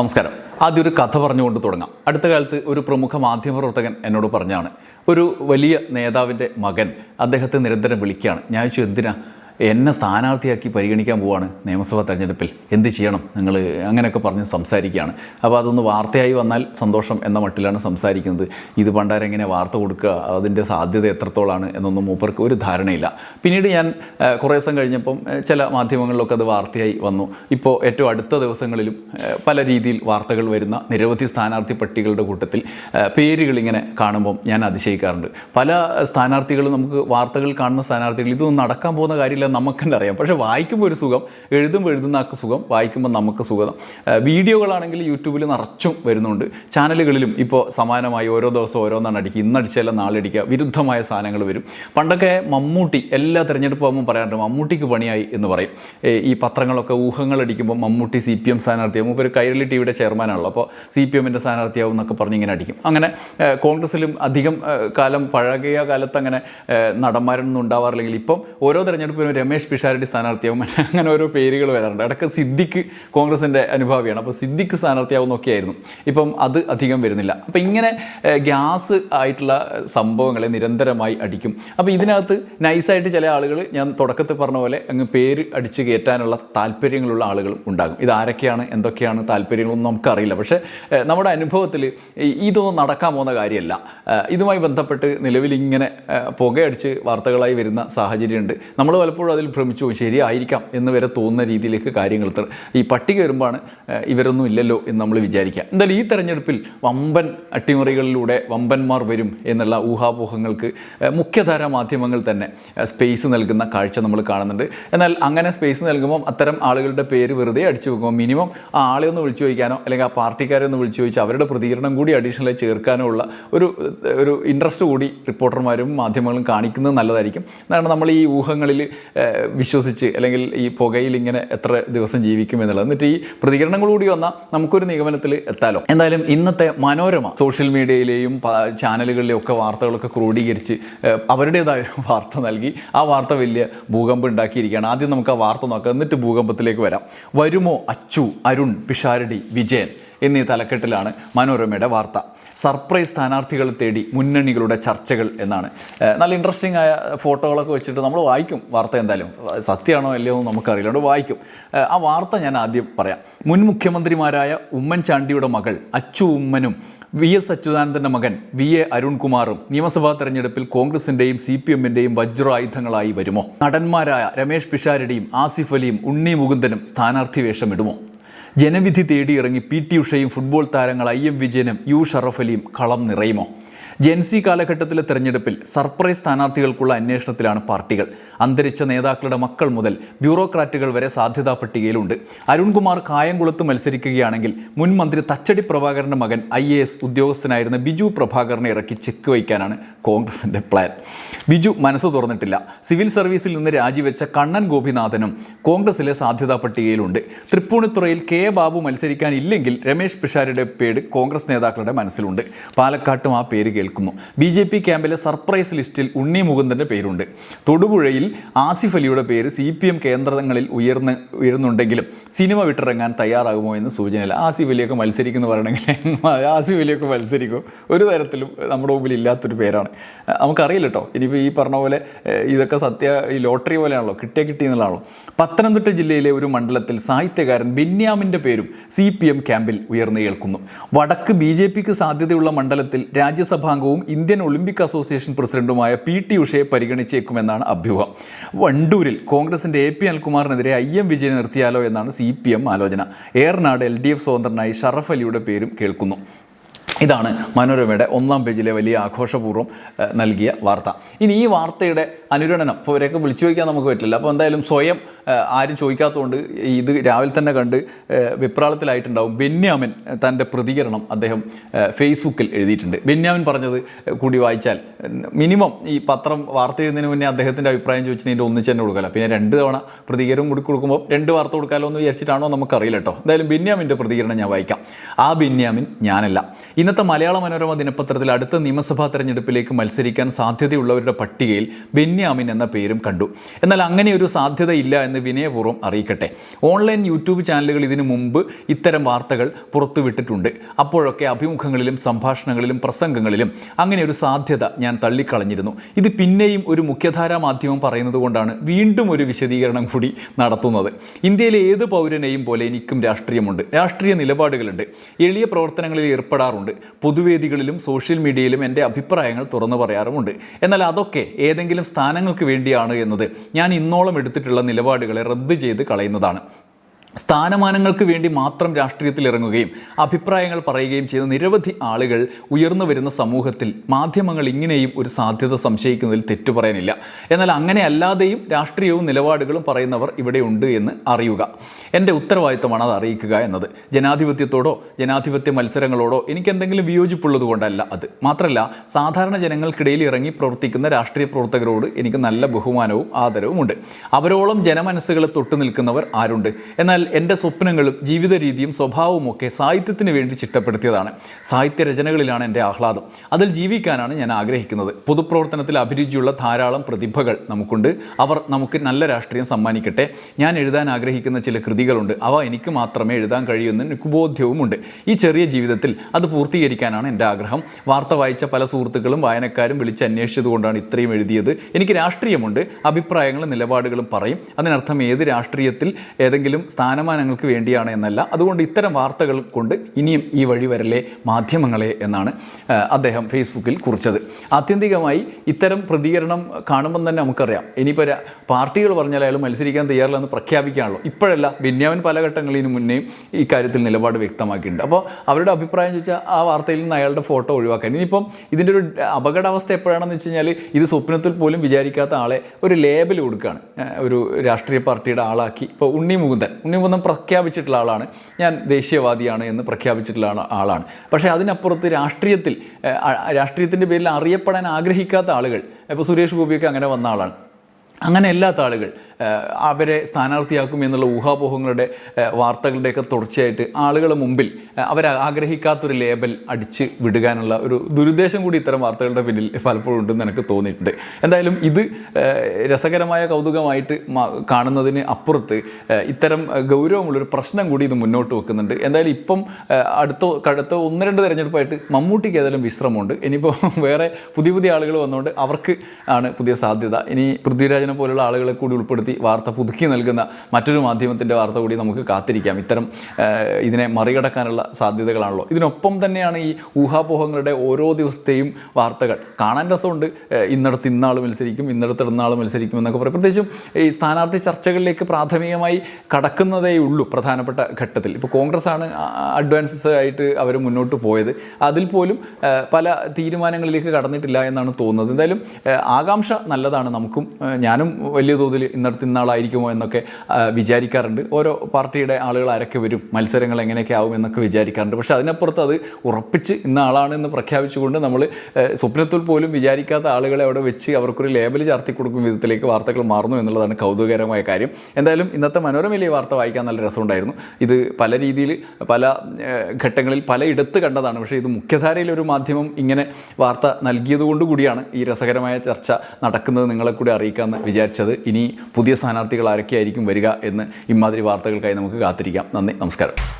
നമസ്കാരം. ആദ്യം ഒരു കഥ പറഞ്ഞുകൊണ്ട് തുടങ്ങാം. അടുത്ത കാലത്ത് ഒരു പ്രമുഖ മാധ്യമപ്രവർത്തകൻ എന്നോട് പറഞ്ഞാണ് ഒരു വലിയ നേതാവിന്റെ മകൻ അദ്ദേഹത്തെ നിരന്തരം വിളിക്കുകയാണ്. ഞാൻ ചോദിച്ചു എന്തിനാ എന്നെ സ്ഥാനാർത്ഥിയാക്കി പരിഗണിക്കാൻ പോവാണ് നിയമസഭാ തെരഞ്ഞെടുപ്പിൽ. എന്ത് ചെയ്യണം? നിങ്ങൾ അങ്ങനെയൊക്കെ പറഞ്ഞ് സംസാരിക്കുകയാണ്. അപ്പോൾ അതൊന്ന് വാർത്തയായി വന്നാൽ സന്തോഷം എന്ന മട്ടിലാണ് സംസാരിക്കുന്നത്. ഇത് പണ്ടാരെങ്ങനെ വാർത്ത കൊടുക്കുക അതിന്റെ സാധ്യത എത്രത്തോളാണ് എന്നൊന്നും മൂപ്പർക്ക് ഒരു ധാരണയില്ല. പിന്നീട് ഞാൻ കുറേ ദിവസം കഴിഞ്ഞപ്പം ചില മാധ്യമങ്ങളിലൊക്കെ അത് വാർത്തയായി വന്നു. ഇപ്പോൾ ഏറ്റവും അടുത്ത ദിവസങ്ങളിലും പല രീതിയിൽ വാർത്തകൾ വരുന്ന നിരവധി സ്ഥാനാർത്ഥി പട്ടികളുടെ കൂട്ടത്തിൽ പേരുകളിങ്ങനെ കാണുമ്പം ഞാൻ അതിശയിക്കാറുണ്ട്. പല സ്ഥാനാർത്ഥികളും നമുക്ക് വാർത്തകൾ കാണുന്ന സ്ഥാനാർത്ഥികൾ ഇതൊന്നും നടക്കാൻ പോകുന്ന കാര്യമില്ല നമുക്ക് തന്നെ അറിയാം പക്ഷേ വായിക്കുമ്പോൾ ഒരു സുഖം എഴുതുമ്പോൾ എഴുതുന്ന ആൾക്ക് സുഖം വായിക്കുമ്പോൾ നമുക്ക് സുഖം. വീഡിയോകളാണെങ്കിൽ യൂട്യൂബിൽ നിറച്ചും വരുന്നുണ്ട്. ചാനലുകളിലും ഇപ്പോൾ സമാനമായി ഓരോ ദിവസവും ഓരോന്നാണ് അടിക്കുക. ഇന്നടിച്ചാലും നാളെ അടിക്കുക. വിരുദ്ധമായ സാധനങ്ങൾ വരും. പണ്ടൊക്കെ മമ്മൂട്ടി എല്ലാ തിരഞ്ഞെടുപ്പ് ആകുമ്പോൾ പറയാറുണ്ട് മമ്മൂട്ടിക്ക് പണിയായി എന്ന് പറയും. ഈ പത്രങ്ങളൊക്കെ ഊഹങ്ങൾ അടിക്കുമ്പോൾ മമ്മൂട്ടി സി പി എം സ്ഥാനാർത്ഥിയാവും. ഒരു കൈരളി ടി വിയുടെ ചെയർമാനാണല്ലോ. അപ്പോൾ സി പി എമ്മിന്റെ സ്ഥാനാർത്ഥിയാവും എന്നൊക്കെ പറഞ്ഞ് ഇങ്ങനെ അടിക്കും. അങ്ങനെ കോൺഗ്രസ്സിലും അധികം കാലം പഴകിയ കാലത്ത് അങ്ങനെ നടന്മാരൊന്നും ഉണ്ടാവാറില്ലെങ്കിൽ ഇപ്പം ഓരോ തെരഞ്ഞെടുപ്പിനും രമേശ് പിഷാരടി സ്ഥാനാർത്ഥിയാവും. അങ്ങനെ ഓരോ പേരുകൾ വരാറുണ്ട്. ഇടയ്ക്ക് സിദ്ദിഖ് കോൺഗ്രസിന്റെ അനുഭാവിയാണ്. അപ്പോൾ സിദ്ദിഖ് സ്ഥാനാർത്ഥിയാവും ആയിരുന്നു ഇപ്പം അത് അധികം വരുന്നില്ല. അപ്പോൾ ഇങ്ങനെ ഗ്യാസ് ആയിട്ടുള്ള സംഭവങ്ങളെ നിരന്തരമായി അടിക്കും. അപ്പോൾ ഇതിനകത്ത് നൈസായിട്ട് ചില ആളുകൾ ഞാൻ തുടക്കത്തിൽ പറഞ്ഞ പോലെ അങ്ങ് പേര് അടിച്ച് കയറ്റാനുള്ള താല്പര്യങ്ങളുള്ള ആളുകളും ഉണ്ടാകും. ഇത് ആരൊക്കെയാണ്? എന്തൊക്കെയാണ് താല്പര്യങ്ങളൊന്നും നമുക്കറിയില്ല. പക്ഷേ നമ്മുടെ അനുഭവത്തിൽ ഇതൊന്നും നടക്കാൻ പോകുന്ന കാര്യമല്ല. ഇതുമായി ബന്ധപ്പെട്ട് നിലവിൽ ഇങ്ങനെ പുകയടിച്ച് വാർത്തകളായി വരുന്ന സാഹചര്യമുണ്ട്. നമ്മൾ പലപ്പോഴും അതിൽ ഭ്രമിച്ചു ശരിയായിരിക്കാം എന്ന് വരെ തോന്നുന്ന രീതിയിലേക്ക് കാര്യങ്ങൾ. ഈ പട്ടിക വരുമ്പോഴാണ് ഇവരൊന്നും ഇല്ലല്ലോ എന്ന് നമ്മൾ വിചാരിക്കുക. എന്തായാലും ഈ തെരഞ്ഞെടുപ്പിൽ വമ്പൻ അട്ടിമറികളിലൂടെ വമ്പന്മാർ വരും എന്നുള്ള ഊഹാപോഹങ്ങൾക്ക് മുഖ്യധാര മാധ്യമങ്ങൾ തന്നെ സ്പേസ് നൽകുന്ന കാഴ്ച നമ്മൾ കാണുന്നുണ്ട്. എന്നാൽ അങ്ങനെ സ്പേസ് നൽകുമ്പോൾ അത്തരം ആളുകളുടെ പേര് വെറുതെ അടിച്ചു വെക്കുമ്പോൾ മിനിമം ആ ആളെ ഒന്ന് വിളിച്ചു ചോദിക്കാനോ അല്ലെങ്കിൽ ആ പാർട്ടിക്കാരെ ഒന്ന് വിളിച്ചു ചോദിച്ച് അവരുടെ പ്രതികരണം കൂടി അഡീഷണലായി ചേർക്കാനോ ഉള്ള ഒരു ഒരു ഇൻട്രസ്റ്റ് കൂടി റിപ്പോർട്ടർമാരും മാധ്യമങ്ങളും കാണിക്കുന്നത് നല്ലതായിരിക്കും. അതാണ് നമ്മൾ ഈ ഊഹങ്ങളിൽ വിശ്വസിച്ച് അല്ലെങ്കിൽ ഈ പുകയിൽ ഇങ്ങനെ എത്ര ദിവസം ജീവിക്കും എന്നുള്ളത്. എന്നിട്ട് ഈ പ്രതികരണങ്ങൾ കൂടി വന്നാൽ നമുക്കൊരു നിഗമനത്തിൽ എത്താലോ. എന്തായാലും ഇന്നത്തെ മനോരമ സോഷ്യൽ മീഡിയയിലെയും ചാനലുകളിലെയും ഒക്കെ വാർത്തകളൊക്കെ ക്രോഡീകരിച്ച് അവരുടേതായ ഒരു വാർത്ത നൽകി ആ വാർത്ത വലിയ ഭൂകമ്പം ഉണ്ടാക്കിയിരിക്കുകയാണ്. ആദ്യം നമുക്ക് ആ വാർത്ത നോക്കാം. എന്നിട്ട് ഭൂകമ്പത്തിലേക്ക് വരാം. വരുമോ അച്ചു അരുൺ പിഷാരടി വിജയൻ? എന്നീ തലക്കെട്ടിലാണ് മനോരമയുടെ വാർത്ത. സർപ്രൈസ് സ്ഥാനാർത്ഥികൾ തേടി മുന്നണികളുടെ ചർച്ചകൾ എന്നാണ്. നല്ല ഇൻട്രസ്റ്റിംഗ് ആയ ഫോട്ടോകളൊക്കെ വെച്ചിട്ട് നമ്മൾ വായിക്കും വാർത്ത എന്തായാലും. സത്യമാണോ അല്ലയോ എന്ന് നമുക്കറിയില്ല. വായിക്കും. ആ വാർത്ത ഞാൻ ആദ്യം പറയാം. മുൻ മുഖ്യമന്ത്രിമാരായ ഉമ്മൻചാണ്ടിയുടെ മകൾ അച്ചു ഉമ്മനും വി എസ് അച്യുതാനന്ദന്റെ മകൻ വി എ അരുൺകുമാറും നിയമസഭാ തെരഞ്ഞെടുപ്പിൽ കോൺഗ്രസിന്റെയും സി പി എമ്മിന്റെയും വജ്രായുധങ്ങളായി വരുമോ? നടന്മാരായ രമേശ് പിഷാരടിയും ആസിഫ് അലിയും ഉണ്ണി മുകുന്ദനും സ്ഥാനാർത്ഥി വേഷമിടുമോ? ജനവിധി തേടിയിറങ്ങി പി ടി ഉഷയും ഫുട്ബോൾ താരങ്ങൾ ഐ എം വിജയനും യു ഷറഫലിയും കളം നിറയുമോ? ജെൻസി കാലഘട്ടത്തിലെ തെരഞ്ഞെടുപ്പിൽ സർപ്രൈസ് സ്ഥാനാർത്ഥികൾക്കുള്ള അന്വേഷണത്തിലാണ് പാർട്ടികൾ. അന്തരിച്ച നേതാക്കളുടെ മക്കൾ മുതൽ ബ്യൂറോക്രാറ്റുകൾ വരെ സാധ്യതാ പട്ടികയിലുണ്ട്. അരുൺകുമാർ കായംകുളത്ത് മത്സരിക്കുകയാണെങ്കിൽ മുൻ മന്ത്രി തച്ചടി പ്രഭാകരന്റെ മകൻ ഐ എ എസ് ഉദ്യോഗസ്ഥനായിരുന്ന ബിജു പ്രഭാകരനെ ഇറക്കി ചെക്ക് വയ്ക്കാനാണ് കോൺഗ്രസിന്റെ പ്ലാൻ. ബിജു മനസ്സ് തുറന്നിട്ടില്ല. സിവിൽ സർവീസിൽ നിന്ന് രാജിവെച്ച കണ്ണൻ ഗോപിനാഥനും കോൺഗ്രസിലെ സാധ്യതാ പട്ടികയിലുണ്ട്. തൃപ്പൂണിത്തുറയിൽ കെ ബാബു മത്സരിക്കാനില്ലെങ്കിൽ രമേശ് പിഷാരിയുടെ പേര് കോൺഗ്രസ് നേതാക്കളുടെ മനസ്സിലുണ്ട്. പാലക്കാട്ടും ആ പേര് കേൾക്കുന്നു ബി ജെ പി ക്യാമ്പിലെ സർപ്രൈസ് ലിസ്റ്റിൽ ഉണ്ണി മുകുന്ദന്റെ പേരുണ്ട്. തൊടുപുഴയിൽ ആസിഫ് അലിയുടെ പേര് സി പി എം കേന്ദ്രങ്ങളിൽ ഉയർന്ന് ഉയർന്നുണ്ടെങ്കിലും സിനിമ വിട്ടിറങ്ങാൻ തയ്യാറാകുമോ എന്ന് സൂചനയില്ല. ആസിഫ് അലിയൊക്കെ മത്സരിക്കുന്നു പറയണമെങ്കിൽ ആസിഫ് അലിയൊക്കെ മത്സരിക്കും. ഒരു തരത്തിലും നമ്മുടെ മുമ്പിൽ ഇല്ലാത്തൊരു പേരാണ്. നമുക്കറിയില്ല കേട്ടോ ഇനിയിപ്പോൾ ഈ പറഞ്ഞ പോലെ ഇതൊക്കെ സത്യ ഈ ലോട്ടറി പോലെയാണല്ലോ. കിട്ടിയ കിട്ടി എന്നുള്ളതാണല്ലോ. പത്തനംതിട്ട ജില്ലയിലെ ഒരു മണ്ഡലത്തിൽ സാഹിത്യകാരൻ ബെന്യാമിന്റെ പേരും സി പി എം ക്യാമ്പിൽ ഉയർന്നു കേൾക്കുന്നു വടക്ക് ബി ജെ പിക്ക് സാധ്യതയുള്ള മണ്ഡലത്തിൽ രാജ്യസഭാംഗവും ഇന്ത്യൻ ഒളിമ്പിക് അസോസിയേഷൻ പ്രസിഡന്റുമായ പി ടി ഉഷയെ പരിഗണിച്ചേക്കുമെന്നാണ് അഭ്യൂഹം. വണ്ടൂരിൽ കോൺഗ്രസിന്റെ എ പി അനിൽകുമാറിനെതിരെ ഐ എം വിജയൻ നിർത്തിയാലോ എന്നാണ് സി പി എം ആലോചന. ഏറനാട് എൽ ഡി എഫ് സ്വതന്ത്രനായി ഷറഫ് അലിയുടെ പേരും കേൾക്കുന്നു. ഇതാണ് മനോരമയുടെ ഒന്നാം പേജിലെ വലിയ ആഘോഷപൂർവം നൽകിയ വാർത്ത. ഇനി ഈ വാർത്തയുടെ അനുരണനം ഇപ്പോൾ ഇവരെയൊക്കെ വിളിച്ചു ചോദിക്കാൻ നമുക്ക് പറ്റില്ല. അപ്പോൾ എന്തായാലും സ്വയം ആരും ചോദിക്കാത്തതുകൊണ്ട് ഇത് രാവിലെ തന്നെ കണ്ട് വിപ്രാളത്തിലായിട്ടുണ്ടാവും. ബെന്യാമിൻ തന്റെ പ്രതികരണം അദ്ദേഹം ഫേസ്ബുക്കിൽ എഴുതിയിട്ടുണ്ട്. ബെന്യാമിൻ പറഞ്ഞത് കൂടി വായിച്ചാൽ മിനിമം ഈ പത്രം വാർത്ത എഴുതുന്നതിന് മുന്നേ അദ്ദേഹത്തിന്റെ അഭിപ്രായം ചോദിച്ചതിന്റെ ഒന്നിച്ച് തന്നെ കൊടുക്കാമല്ലോ പിന്നെ രണ്ട് തവണ പ്രതികരണം കൂടി കൊടുക്കുമ്പോൾ രണ്ട് വാർത്ത കൊടുക്കാമല്ലോ എന്ന് വിചാരിച്ചിട്ടാണോ നമുക്കറിയില്ല കേട്ടോ. എന്തായാലും ബെന്യാമിന്റെ പ്രതികരണം ഞാൻ വായിക്കാം. ആ ബെന്യാമിൻ ഞാനല്ല. ഇന്നത്തെ ഇന്നത്തെ മലയാള മനോരമ ദിനപത്രത്തിൽ അടുത്ത നിയമസഭാ തെരഞ്ഞെടുപ്പിലേക്ക് മത്സരിക്കാൻ സാധ്യതയുള്ളവരുടെ പട്ടികയിൽ ബെന്യാമിൻ എന്ന പേരും കണ്ടു. എന്നാൽ അങ്ങനെ ഒരു സാധ്യത ഇല്ല എന്ന് വിനയപൂർവം അറിയിക്കട്ടെ. ഓൺലൈൻ യൂട്യൂബ് ചാനലുകൾ ഇതിനു മുമ്പ് ഇത്തരം വാർത്തകൾ പുറത്തുവിട്ടിട്ടുണ്ട്. അപ്പോഴൊക്കെ അഭിമുഖങ്ങളിലും സംഭാഷണങ്ങളിലും പ്രസംഗങ്ങളിലും അങ്ങനെ ഒരു സാധ്യത ഞാൻ തള്ളിക്കളഞ്ഞിരുന്നു. ഇത് പിന്നെയും ഒരു മുഖ്യധാരാ മാധ്യമം പറയുന്നത് കൊണ്ടാണ് വീണ്ടും ഒരു വിശദീകരണം കൂടി നടത്തുന്നത്. ഇന്ത്യയിലെ ഏത് പൗരനെയും പോലെ എനിക്കും രാഷ്ട്രീയമുണ്ട്. രാഷ്ട്രീയ നിലപാടുകളുണ്ട്. എളിയ പ്രവർത്തനങ്ങളിൽ ഏർപ്പെടാറുണ്ട്. പൊതുവേദികളിലും സോഷ്യൽ മീഡിയയിലും എന്റെ അഭിപ്രായങ്ങൾ തുറന്നു പറയാറുമുണ്ട്. എന്നാൽ അതൊക്കെ ഏതെങ്കിലും സ്ഥാനങ്ങൾക്ക് വേണ്ടിയാണ് എന്നത് ഞാൻ ഇന്നോളം എടുത്തിട്ടുള്ള നിലപാടുകളെ റദ്ദ് ചെയ്ത് കളയുന്നതാണ്. സ്ഥാനമാനങ്ങൾക്ക് വേണ്ടി മാത്രം രാഷ്ട്രീയത്തിൽ ഇറങ്ങുകയും അഭിപ്രായങ്ങൾ പറയുകയും ചെയ്യുന്ന നിരവധി ആളുകൾ ഉയർന്നു വരുന്ന സമൂഹത്തിൽ മാധ്യമങ്ങൾ ഇങ്ങനെയും ഒരു സാധ്യത സംശയിക്കുന്നതിൽ തെറ്റു പറയാനില്ല. എന്നാൽ അങ്ങനെ അല്ലാതെയും രാഷ്ട്രീയവും നിലപാടുകളും പറയുന്നവർ ഇവിടെ ഉണ്ട് എന്ന് അറിയുക. എന്റെ ഉത്തരവാദിത്തമാണ് അത് അറിയിക്കുക എന്നത്. ജനാധിപത്യത്തോടോ ജനാധിപത്യ മത്സരങ്ങളോടോ എനിക്ക് എന്തെങ്കിലും വിയോജിപ്പുള്ളത് കൊണ്ടല്ല അത്. മാത്രമല്ല സാധാരണ ജനങ്ങൾക്കിടയിൽ ഇറങ്ങി പ്രവർത്തിക്കുന്ന രാഷ്ട്രീയ പ്രവർത്തകരോട് എനിക്ക് നല്ല ബഹുമാനവും ആദരവുമുണ്ട്. അവരോളം ജനമനസ്സുകളെ തൊട്ടു നിൽക്കുന്നവർ ആരുണ്ട്? എന്നാൽ എന്റെ സ്വപ്നങ്ങളും ജീവിത രീതിയും സ്വഭാവവും ഒക്കെ സാഹിത്യത്തിന് വേണ്ടി ചിട്ടപ്പെടുത്തിയതാണ്. സാഹിത്യ രചനകളിലാണ് എന്റെ ആഹ്ലാദം. അതിൽ ജീവിക്കാനാണ് ഞാൻ ആഗ്രഹിക്കുന്നത്. പൊതുപ്രവർത്തനത്തിൽ അഭിരുചിയുള്ള ധാരാളം പ്രതിഭകൾ നമുക്കുണ്ട്. അവർ നമുക്ക് നല്ല രാഷ്ട്രീയം സമ്മാനിക്കട്ടെ. ഞാൻ എഴുതാൻ ആഗ്രഹിക്കുന്ന ചില കൃതികളുണ്ട്. അവ എനിക്ക് മാത്രമേ എഴുതാൻ കഴിയുമെന്ന് എനിക്ക് ബോധ്യവുമുണ്ട് ഈ ചെറിയ ജീവിതത്തിൽ അത് പൂർത്തീകരിക്കാനാണ് എന്റെ ആഗ്രഹം. വാർത്ത വായിച്ച പല സുഹൃത്തുക്കളും വായനക്കാരും വിളിച്ച് അന്വേഷിച്ചതുകൊണ്ടാണ് ഇത്രയും എഴുതിയത്. എനിക്ക് രാഷ്ട്രീയമുണ്ട്. അഭിപ്രായങ്ങളും നിലപാടുകളും പറയും. അതിനർത്ഥം ഏത് രാഷ്ട്രീയത്തിൽ ഏതെങ്കിലും സ്ഥാനമാനങ്ങൾക്ക് വേണ്ടിയാണ് എന്നല്ല. അതുകൊണ്ട് ഇത്തരം വാർത്തകൾ കൊണ്ട് ഇനിയും ഈ വഴി വരലെ മാധ്യമങ്ങളെ എന്നാണ് അദ്ദേഹം ഫേസ്ബുക്കിൽ കുറിച്ചത്. ആത്യന്തികമായി ഇത്തരം പ്രതികരണം കാണുമ്പം തന്നെ നമുക്കറിയാം. ഇനിയിപ്പോൾ പാർട്ടികൾ പറഞ്ഞാൽ അയാൾ മത്സരിക്കാൻ തയ്യാറില്ലെന്ന് പ്രഖ്യാപിക്കാണല്ലോ. ഇപ്പോഴല്ല ബെന്യാമിൻ പല ഘട്ടങ്ങളിന് മുന്നേയും ഈ കാര്യത്തിൽ നിലപാട് വ്യക്തമാക്കിയിട്ടുണ്ട്. അപ്പോൾ അവരുടെ അഭിപ്രായം ചോദിച്ചാൽ ആ വാർത്തയിൽ നിന്ന് അയാളുടെ ഫോട്ടോ ഒഴിവാക്കാൻ. ഇനിയിപ്പം ഇതിന്റെ ഒരു അപകടാവസ്ഥ എപ്പോഴാണെന്ന് വെച്ച് കഴിഞ്ഞാൽ ഇത് സ്വപ്നത്തിൽ പോലും വിചാരിക്കാത്ത ആളെ ഒരു ലേബൽ കൊടുക്കുകയാണ്. ഒരു രാഷ്ട്രീയ പാർട്ടിയുടെ ആളാക്കി. ഇപ്പോൾ ഉണ്ണി മുകുന്ദൻ ഉണ്ണി മുകുന്ദൻ പ്രഖ്യാപിച്ചിട്ടുള്ള ആളാണ്. ഞാൻ ദേശീയവാദിയാണ് എന്ന് പ്രഖ്യാപിച്ചിട്ടുള്ള ആളാണ്. പക്ഷേ അതിനപ്പുറത്ത് രാഷ്ട്രീയത്തിൽ രാഷ്ട്രീയത്തിന്റെ പേരിൽ അറിയപ്പെടാൻ ആഗ്രഹിക്കാത്ത ആളുകൾ ഇപ്പോൾ സുരേഷ് ഗോപിയൊക്കെ അങ്ങനെ വന്ന ആളാണ്. അങ്ങനെ അല്ലാത്ത ആളുകൾ അവരെ സ്ഥാനാർത്ഥിയാക്കും എന്നുള്ള ഊഹാപോഹങ്ങളുടെ വാർത്തകളുടെയൊക്കെ തുടർച്ചയായിട്ട് ആളുകളുടെ മുമ്പിൽ അവർ ആഗ്രഹിക്കാത്തൊരു ലേബൽ അടിച്ച് വിടുകാനുള്ള ഒരു ദുരുദ്ദേശം കൂടി ഇത്തരം വാർത്തകളുടെ പിന്നിൽ പലപ്പോഴും ഉണ്ടെന്ന് എനിക്ക് തോന്നിയിട്ടുണ്ട്. എന്തായാലും ഇത് രസകരമായ കൗതുകമായിട്ട് കാണുന്നതിന് അപ്പുറത്ത് ഇത്തരം ഗൗരവമുള്ളൊരു പ്രശ്നം കൂടി ഇത് മുന്നോട്ട് വെക്കുന്നുണ്ട്. എന്തായാലും ഇപ്പം അടുത്ത കടുത്ത ഒന്ന് രണ്ട് തിരഞ്ഞെടുപ്പായിട്ട് മമ്മൂട്ടിക്ക് ഏതായാലും വിശ്രമമുണ്ട്. ഇനിയിപ്പോൾ വേറെ പുതിയ പുതിയ ആളുകൾ വന്നുകൊണ്ട് അവർക്ക് ആണ് പുതിയ സാധ്യത. ഇനി പൃഥ്വിരാജനെ പോലുള്ള ആളുകളെ കൂടി ഉൾപ്പെടുത്തി വാർത്ത പുതുക്കി നൽകുന്ന മറ്റൊരു മാധ്യമത്തിന്റെ വാർത്ത കൂടി നമുക്ക് കാത്തിരിക്കാം. ഇത്തരം ഇതിനെ മറികടക്കാനുള്ള സാധ്യതകളാണല്ലോ. ഇതിനൊപ്പം തന്നെയാണ് ഈ ഊഹാപോഹങ്ങളുടെ ഓരോ ദിവസത്തെയും വാർത്തകൾ. കാണാൻ രസമുണ്ട്. ഇന്നടത്ത് ഇന്നാൾ മത്സരിക്കും ഇന്നടത്ത് ഇന്നാൾ മത്സരിക്കും എന്നൊക്കെ പറയും. പ്രത്യേകിച്ചും ഈ സ്ഥാനാർത്ഥി ചർച്ചകളിലേക്ക് പ്രാഥമികമായി കടക്കുന്നതേ ഉള്ളൂ പ്രധാനപ്പെട്ട ഘട്ടത്തിൽ. ഇപ്പോൾ കോൺഗ്രസ് ആണ് അഡ്വാൻസസ് ആയിട്ട് അവർ മുന്നോട്ട് പോയത്. അതിൽ പോലും പല തീരുമാനങ്ങളിലേക്ക് കടന്നിട്ടില്ല എന്നാണ് തോന്നുന്നത്. എന്തായാലും ആകാംക്ഷ നല്ലതാണ് നമുക്കും. ഞാനും വലിയ തോതിൽ ഇന്നടത്ത് ഇന്നാളായിരിക്കുമോ എന്നൊക്കെ വിചാരിക്കാറുണ്ട്. ഓരോ പാർട്ടിയുടെ ആളുകൾ ആരൊക്കെ വരും മത്സരങ്ങൾ എങ്ങനെയൊക്കെ ആവും എന്നൊക്കെ വിചാരിക്കാറുണ്ട്. പക്ഷേ അതിനപ്പുറത്ത് അത് ഉറപ്പിച്ച് ഇന്ന ആളാണ് എന്ന് പ്രഖ്യാപിച്ചുകൊണ്ട് നമ്മൾ സ്വപ്നത്തിൽ പോലും വിചാരിക്കാത്ത ആളുകളെ അവിടെ വെച്ച് അവർക്കൊരു ലേബൽ ചാർത്തി കൊടുക്കും വിധത്തിലേക്ക് വാർത്തകൾ മാറുന്നു എന്നുള്ളതാണ് കൗതുകകരമായ കാര്യം. എന്തായാലും ഇന്നത്തെ മനോരമയിലെ വാർത്ത വായിക്കാൻ നല്ല രസമുണ്ടായിരുന്നു. ഇത് പല രീതിയിൽ പല ഘട്ടങ്ങളിൽ പലയിടത്ത് കണ്ടതാണ്. പക്ഷേ ഇത് മുഖ്യധാരയിൽ ഒരു മാധ്യമം ഇങ്ങനെ വാർത്ത നൽകിയതുകൊണ്ട് കൂടിയാണ് ഈ രസകരമായ ചർച്ച നടക്കുന്നത് നിങ്ങളെ കൂടി അറിയിക്കാമെന്ന് വിചാരിച്ചത്. ഇനി പുതിയ സ്ഥാനാർത്ഥികൾ ആരൊക്കെയായിരിക്കും വരിക എന്ന് ഇമാതിരി വാർത്തകൾക്കായി നമുക്ക് കാത്തിരിക്കാം. നന്ദി നമസ്കാരം.